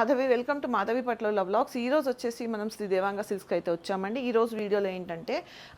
Madhavi welcome to Madhavi పట్ల blogs ఈ రోజు వచ్చేసి మనం శ్రీ దేవాంగ సిల్క్స్కి అయితే వచ్చామండి. ఈ రోజు వీడియోలో ఏంటంటే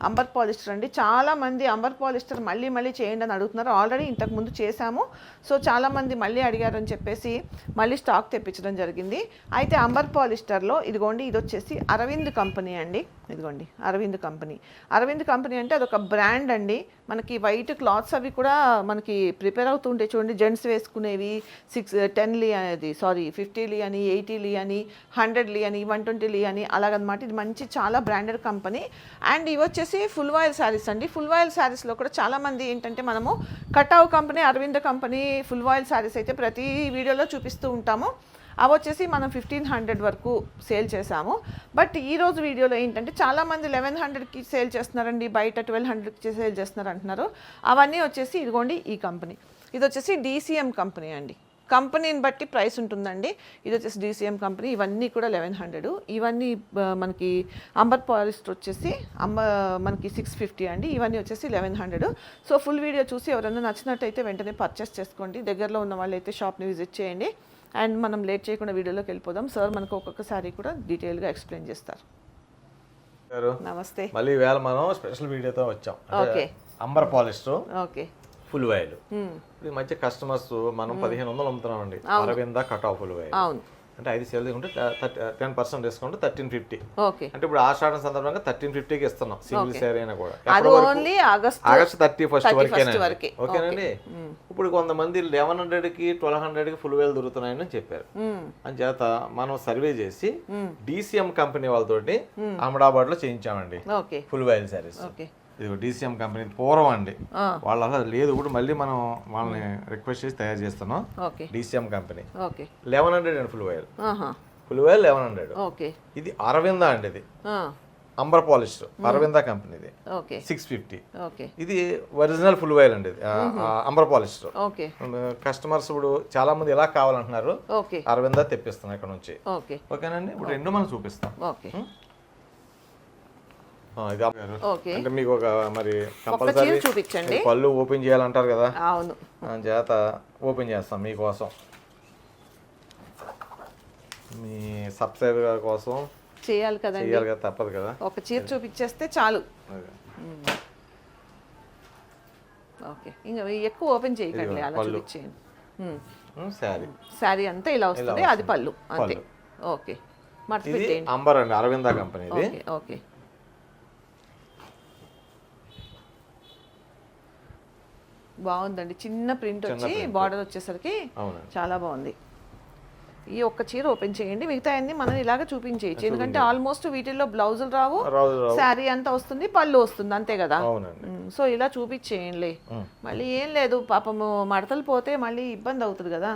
అంబర్ పాలిస్టర్ అండి. చాలా మంది అంబర్ పాలిస్టర్ మళ్ళీ మళ్ళీ చేయండి అని అడుగుతున్నారు. ఆల్రెడీ ఇంతకు ముందు చేశాము. సో చాలామంది మళ్ళీ అడిగారని చెప్పేసి మళ్ళీ స్టాక్ తెప్పించడం జరిగింది. అయితే అంబర్ పాలిస్టర్లో ఇదిగోండి ఇది వచ్చేసి అరవింద్ కంపెనీ అండి. ఇదిగోండి అరవింద్ కంపెనీ. అరవింద్ కంపెనీ అంటే అదొక బ్రాండ్ అండి. మనకి వైట్ క్లాత్స్ అవి కూడా మనకి ప్రిపేర్ అవుతుంటాయి. చూడండి జెంట్స్ వేసుకునేవి సిక్స్ టెన్ లీ అనేది సారీ ఫిఫ్టీ లీ అని ఎయిటీ లీ అని హండ్రెడ్ లీ అని వన్ ట్వంటీ లీ అని అలాగనమాట. ఇది మంచి చాలా బ్రాండెడ్ కంపెనీ. అండ్ ఇవి వచ్చేసి ఫుల్ వాయిల్ శారీస్ అండి. ఫుల్ వాయిల్ శారీస్లో కూడా చాలామంది ఏంటంటే మనము కటావ్ company Arvind company full voile saris అయితే ప్రతి వీడియోలో చూపిస్తూ ఉంటాము. అవి వచ్చేసి మనం ఫిఫ్టీన్ హండ్రెడ్ వరకు సేల్ చేసాము బట్ ఈరోజు వీడియోలో ఏంటంటే చాలామంది లెవెన్ హండ్రెడ్కి సేల్ చేస్తున్నారండి బయట ట్వెల్వ్ హండ్రెడ్కి సేల్ చేస్తున్నారు అంటున్నారు అవన్నీ వచ్చేసి ఇదిగోండి ఈ కంపెనీ. ఇది వచ్చేసి డీసీఎం కంపెనీ అండి. కంపెనీని బట్టి ప్రైస్ ఉంటుందండి. ఇది వచ్చేసి డీసీఎం కంపెనీ. ఇవన్నీ కూడా లెవెన్ హండ్రెడ్ ఇవన్నీ మనకి అంబర్ పాలిస్టర్ వచ్చేసి అంబ మనకి సిక్స్ ఫిఫ్టీ అండి. ఇవన్నీ వచ్చేసి eleven hundred so full video చూసి ఎవరైనా నచ్చినట్టయితే వెంటనే పర్చేస్ చేసుకోండి. దగ్గరలో ఉన్న వాళ్ళైతే షాప్ని విజిట్ చేయండి. అండ్ మనం లేట్ చేయకుండా వీడియోలోకి వెళ్ళిపోదాం. సార్ మనకు ఒక్కొక్క సారీ కూడా డీటెయిల్గా ఎక్స్ప్లెయిన్ చేస్తారు. నమస్తే. మళ్ళీ వేళ మనం స్పెషల్ వీడియోతో వచ్చాం. Okay. Amber polyester okay. Full voile. ఇప్పుడు ఈ మధ్య కస్టమర్స్ మనం పదిహేను వందలు అమ్ముతున్నామండి. Aravinda cut off full voile అవును. అంటే ఐదు సేల్ తీసుకుంటే ten percent discount thirteen fifty. Okay. అంటే ఇప్పుడు ఆషాఢం సందర్భంగా థర్టీన్ ఫిఫ్టీకి ఇస్తున్నాం సింగిల్ శారీ అయినా కూడా. Only August August thirty first 31st వరకేనండి వరకే. ఓకేనండి? ఇప్పుడు కొంతమంది లెవెన్ హండ్రెడ్కి ట్వెల్వ్ హండ్రెడ్కి ఫుల్ వేల్ దొరుకుతున్నాయని చెప్పారు. అని చేత మనం సర్వే చేసి డిసిఎం కంపెనీ వాళ్ళతోటి అహ్మదాబాద్లో చేయించామండి. Full voile saris. ఓకే. ఇది డిసిఎం కంపెనీ పూర్వం అండి. వాళ్ళ లేదు ఇప్పుడు మళ్ళీ మనం వాళ్ళని రిక్వెస్ట్ చేసి తయారు చేస్తున్నాం. Okay. DCM company okay. Eleven hundred అండి ఫుల్ ఆహా. Full voile eleven hundred. Okay. ఇది అరవింద అండి ఇది. అంబర్ పాలిస్టర్ అరవింద కంపెనీది ఓకే. Six fifty okay. ఇది ఒరిజినల్ ఫుల్ వైల్ అండి అంబర్ ఓకే. కస్టమర్స్ ఇప్పుడు చాలా మంది ఎలా కావాలంటున్నారు? ఓకే. అరవింద తెప్పిస్తున్నాం ఇక్కడ నుంచి. ఓకే. ఓకేనండి ఇప్పుడు రెండు మనం చూపిస్తాం ఓకే ఆ, ఇది అమ్మగారు. ఓకే అంటే మీకు ఒక మరి కంపల్సరీ చూపించండి. పళ్ళు ఓపెన్ చేయాలంటారు కదా? అవును. చేత ఓపెన్ చేస్తాం మీకోసం. మీ సబ్స్క్రైబర్ కోసం చేయాలి కదండి. చేయాలి కదా తప్పదు కదా? ఒక చీర చూపించేస్తే చాలు. ఓకే. ఇంకా ఎక్కువ ఓపెన్ చేయకండి అలా. చూపించేయండి. శారీ. శారీ అంతా ఇలా వస్తుంది అది పళ్ళు అంతే. ఓకే. మడత ఇది పెట్టేయండి అంబర్ అండి అరవింద కంపెనీ ఓకే. బాగుందండి. చిన్న ప్రింట్ వచ్చి బార్డర్ వచ్చేసరికి చాలా బాగుంది. ఈ ఒక్క చీర ఓపెన్ చేయండి. మిగతా అన్ని మనం ఇలాగ చూపించేయచ్చు. ఎందుకంటే ఆల్మోస్ట్ వీటిల్లో బ్లౌజులు రావు శారీ అంతా వస్తుంది పళ్ళు వస్తుంది అంతే కదా? సో ఇలా చూపించేయండి. మళ్ళీ ఏం లేదు పాపము మడతలు పోతే మళ్ళీ ఇబ్బంది అవుతుంది కదా?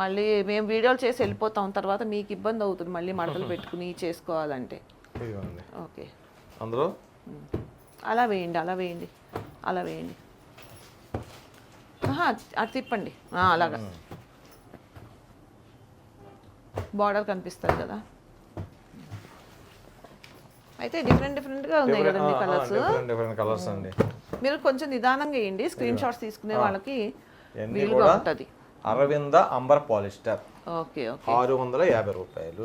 మళ్ళీ మేము వీడియోలు చేసి వెళ్ళిపోతాం. తర్వాత మీకు ఇబ్బంది అవుతుంది మళ్ళీ మడతలు పెట్టుకుని చేసుకోవాలంటే. ఓకే. అందులో. అలా వేయండి అలా వేయండి. అలా వేయండి. అటు తిప్పండి. అలాగా. బార్డర్ కనిపిస్తుంది కదా. అయితే డిఫరెంట్ డిఫరెంట్గా ఉన్నాయి కదండి కలర్స్. డిఫరెంట్ కలర్స్ అండి. మీరు కొంచెం నిదానంగా వేయండి. స్క్రీన్ షాట్స్ తీసుకునే వాళ్ళకి వీలుగా ఉంటుంది. Aravinda amber polyester. Okay okay. ఆరు వందల యాభై రూపాయలు.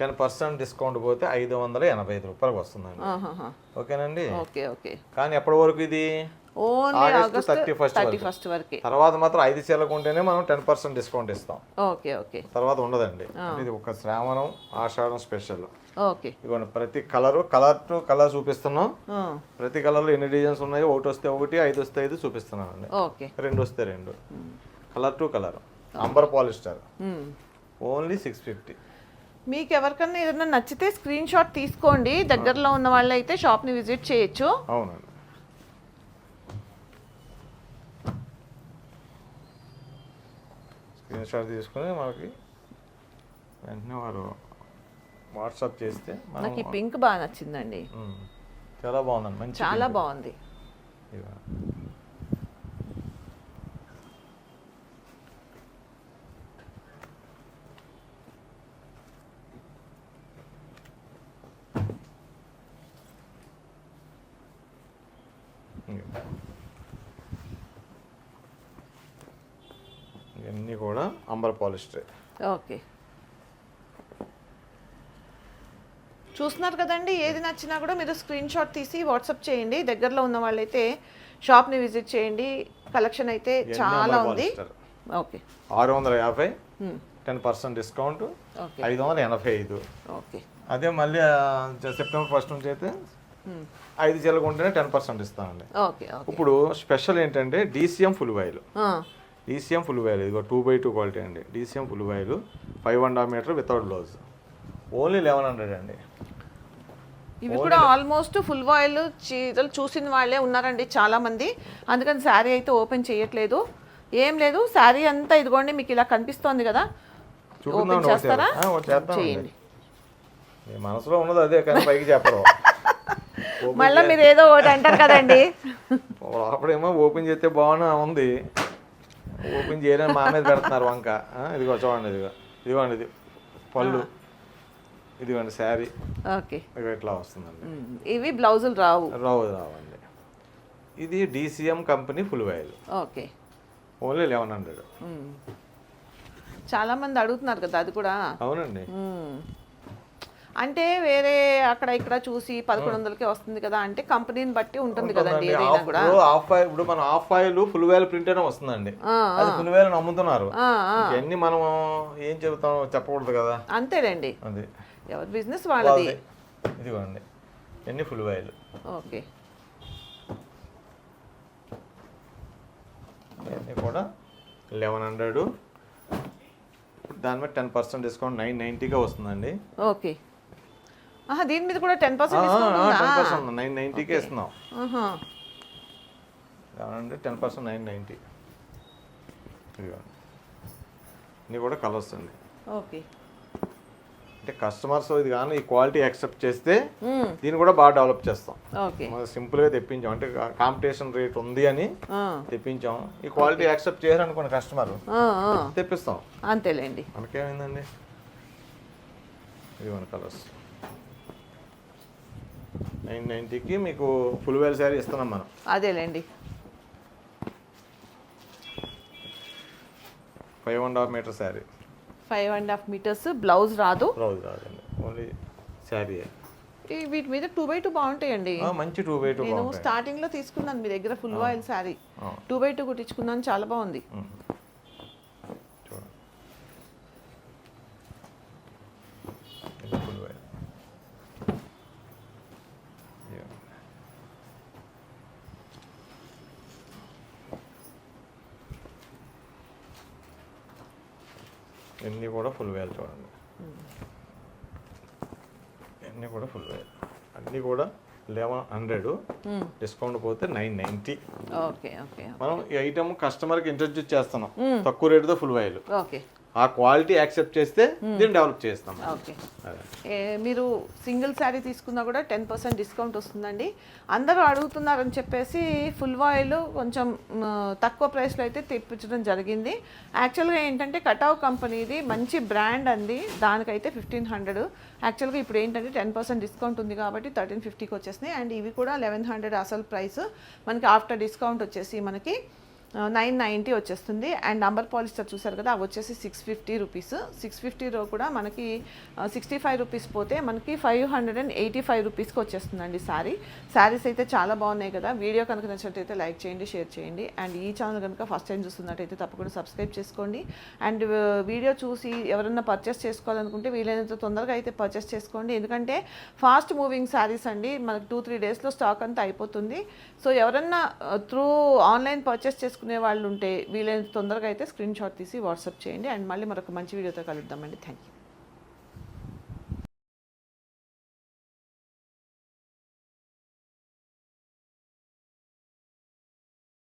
టెన్ పర్సెంట్ డిస్కౌంట్ పోతే ఐదు వందల ఎనభై ఐదు రూపాయలకు వస్తుందండి. ఓకేనండి? Okay okay. కానీ ఎప్పటి వరకు ఇది? August thirty first thirty first వరకే. తర్వాత మాత్రం ఐదు చీరలకు ఉంటేనే మనం టెన్ పర్సెంట్ డిస్కౌంట్ ఇస్తాం. Okay okay. తర్వాత ఉండదండి. ఇది ఒక శ్రావణం ఆషాఢం స్పెషల్ ఓకే. ఇదిగోండి ప్రతి కలరు కలర్ టు కలర్ చూపిస్తున్నాం. ప్రతి కలర్లో ఎన్ని డిజైన్స్ ఉన్నాయి ఒకటి వస్తే ఒకటి ఐదు వస్తే ఐదు చూపిస్తున్నాం అండి ఓకే. రెండు వస్తే రెండు. Colour two colour. Amber polyester. Only six fifty మీకు ఎవరికన్నా ఏదైనా నచ్చితే స్క్రీన్ షాట్ తీసుకోండి. దగ్గరలో ఉన్న వాళ్ళు అయితే షాప్ని విజిట్ చేయొచ్చు. అవునండి. స్క్రీన్ షాట్ తీసుకుని మనకి వెంటనే వారు వాట్సాప్ చేస్తే మనం నాకు ఈ పింక్ బాగా నచ్చిందండి. చాలా బాగుందండి. మంచి చాలా బాగుంది. ఇవన్నీ కూడా అంబర్ పాలిస్టర్. ఓకే. చూస్తున్నారు కదండి ఏది నచ్చినా కూడా మీరు స్క్రీన్ షాట్ తీసి వాట్సాప్ చేయండి. దగ్గరలో ఉన్న వాళ్ళైతే షాప్ని విజిట్ చేయండి. కలెక్షన్ అయితే చాలా ఉంది. ఓకే. ఆరు వందల యాభై టెన్ పర్సెంట్ డిస్కౌంట్ ఓకే. ఐదు వందల ఎనభై ఐదు. ఓకే. అదే మళ్ళీ సెప్టెంబర్ ఫస్ట్ నుంచి అయితే ఐదు చీరలు కొంటేనే టెన్ పర్సెంట్ ఇస్తామండి ఇప్పుడు స్పెషల్ ఏంటంటే DCM full voile DCM full voile ఇదిగో టూ బై టూ క్వాలిటీ అండి. DCM full voile five and half metre without blouse only eleven hundred అండి. ఇవి కూడా ఆల్మోస్ట్ ఫుల్ వాయిల్ చీరలు చూసిన వాళ్ళే ఉన్నారండి చాలా మంది అందుకని శారీ అయితే ఓపెన్ చేయట్లేదు. ఏం లేదు శారీ అంతా ఇదిగోండి మీకు ఇలా కనిపిస్తోంది కదా. ఓపెన్ చేస్తారా? చేయండి. మనసులో ఉన్నది అదే కానీ పైకి చెప్పరు. మళ్ళీ మీరు ఏదో ఒకటి అంటారు కదండి. అప్పుడేమో ఓపెన్ చేస్తే బాగున్నా ఉంది. ఓపెన్ చేయడానికి మా మీద పెడుతున్నారు వంక. ఇదిగో చూడండి ఇదిగో. ఇదిగోండి ఇది పళ్ళు. ఇదిగోండి శారీ. ఓకే. ఇట్లా వస్తుందండి. ఇవి బ్లౌజులు రావు. రావు రావండి. ఇది DCM company full voile okay. Only eleven hundred. చాలా మంది అడుగుతున్నారు కదా అది కూడా. అవునండి. అంటే వేరే అక్కడ ఇక్కడ చూసి పదకొండు వందలకే వస్తుంది కదా అంటే కంపెనీని బట్టి ఉంటుంది కదండి ఏదైనా కూడా. ఇప్పుడు ఆఫ్ ఆయిల్ ఇప్పుడు మన half voile full voile print అనే వస్తుందండి. ఆ, అది ఫుల్ వేల్ అమ్ముతున్నారు ఆ, ఆ. ఇవన్నీ మనం ఏం చెబుతాం చెప్పకూడదు కదా. అంతేలేండి అది. ఎవరి బిజినెస్ వాళ్ళది. ఇదిగోండి. ఎన్ని ఫుల్ వైల్. ఓకే. ఇవన్నీ కూడా లెవెన్ హండ్రెడ్ దాని మీద టెన్ పర్సెంట్ డిస్కౌంట్ నైన్ నైంటీగా వస్తుందండి. ఓకే. దీని మీద కూడా టెన్ పర్సెంట్ నైన్ నైంటీకే ఇస్తున్నాం. Hundred ten percent nine ninety ఇన్ని కూడా కలర్స్ అండి. ఓకే. అంటే కస్టమర్స్ ఇది కానీ ఈ క్వాలిటీ యాక్సెప్ట్ చేస్తే దీన్ని కూడా బాగా డెవలప్ చేస్తాం. ఓకే. మనం సింపుల్గా తెప్పించాం. అంటే కాంపిటీషన్ రేట్ ఉంది అని ఆ, తెప్పించాం. ఈ క్వాలిటీ యాక్సెప్ట్ చేయరు అనుకోండి కస్టమర్. తెప్పిస్తాం. అంతేలేండి. మనకేమైందండి? ఇదిగోండి కలర్స్ నైన్ నైంటీకి మీకు ఫుల్ వేల్ శారీ ఇస్తున్నాం మనం. అదేలేండి. Five and half metre sari. Five and half metres blouse రాదు. బ్లౌజ్ రాదండి. ఓన్లీ శారీ వీటి మీద టూ బై టూ బాగుంటాయండి. మంచి టూ బై టూ నేను స్టార్టింగ్లో తీసుకున్నాను మీ దగ్గర full voile sari. Two by two కుట్టించుకున్నాను చాలా బాగుంది. ఇవన్నీ కూడా ఫుల్ వేలు చూడండి. ఇవన్నీ కూడా ఫుల్ వేలు. అన్నీ కూడా లెవెన్ హండ్రెడ్. డిస్కౌంట్ పోతే నైన్ నైంటీ ఓకే ఓకే మనం ఈ ఐటమ్ కస్టమర్కి ఇంట్రడ్యూస్ చేస్తున్నాం. తక్కువ రేటుతో ఫుల్ ఓకే. ఆ క్వాలిటీ యాక్సెప్ట్ చేస్తే దీన్ని డెవలప్ చేస్తాం. ఓకే. అదే. మీరు సింగిల్ శారీ తీసుకున్నా కూడా టెన్ పర్సెంట్ డిస్కౌంట్ వస్తుందండి. అందరూ అడుగుతున్నారని చెప్పేసి ఫుల్ ఆయిల్ కొంచెం తక్కువ ప్రైస్లో అయితే తెప్పించడం జరిగింది. యాక్చువల్గా ఏంటంటే కటావ్ కంపెనీది మంచి బ్రాండ్ అండి. దానికైతే ఫిఫ్టీన్ హండ్రెడ్. యాక్చువల్గా ఇప్పుడు ఏంటంటే టెన్ పర్సెంట్ డిస్కౌంట్ ఉంది కాబట్టి థర్టీన్ ఫిఫ్టీకి వచ్చేసినాయి. అండ్ ఇవి కూడా లెవెన్ హండ్రెడ్ అసలు ప్రైస్. మనకి ఆఫ్టర్ డిస్కౌంట్ వచ్చేసి మనకి నైన్ నైంటీ వచ్చేస్తుంది. అండ్ అంబర్ పాలిస్టర్ చూసారు కదా అవి వచ్చేసి సిక్స్ ఫిఫ్టీ రూపీస్ సిక్స్ ఫిఫ్టీలో కూడా మనకి సిక్స్టీ ఫైవ్ రూపీస్ పోతే మనకి five hundred and eighty five రూపీస్కి వచ్చేస్తుందండి శారీ శారీస్ అయితే చాలా బాగున్నాయి కదా. వీడియో కనుక నచ్చినట్టయితే లైక్ చేయండి షేర్ చేయండి. అండ్ ఈ ఛానల్ కనుక ఫస్ట్ టైం చూస్తున్నట్టయితే తప్పకుండా సబ్స్క్రైబ్ చేసుకోండి. అండ్ వీడియో చూసి ఎవరన్నా పర్చేస్ చేసుకోవాలనుకుంటే వీలైనంత తొందరగా అయితే పర్చేస్ చేసుకోండి. ఎందుకంటే ఫాస్ట్ మూవింగ్ శారీస్ అండి. మనకి టూ త్రీ డేస్లో స్టాక్ అంతా అయిపోతుంది. సో ఎవరన్నా త్రూ ఆన్లైన్ పర్చేస్ చేసుకునే వాళ్ళు ఉంటే వీలైనంత తొందరగా అయితే స్క్రీన్ షాట్ తీసి వాట్సాప్ చేయండి అండ్ మళ్ళీ మరొక మంచి వీడియోతో కలుద్దామండి. Thank you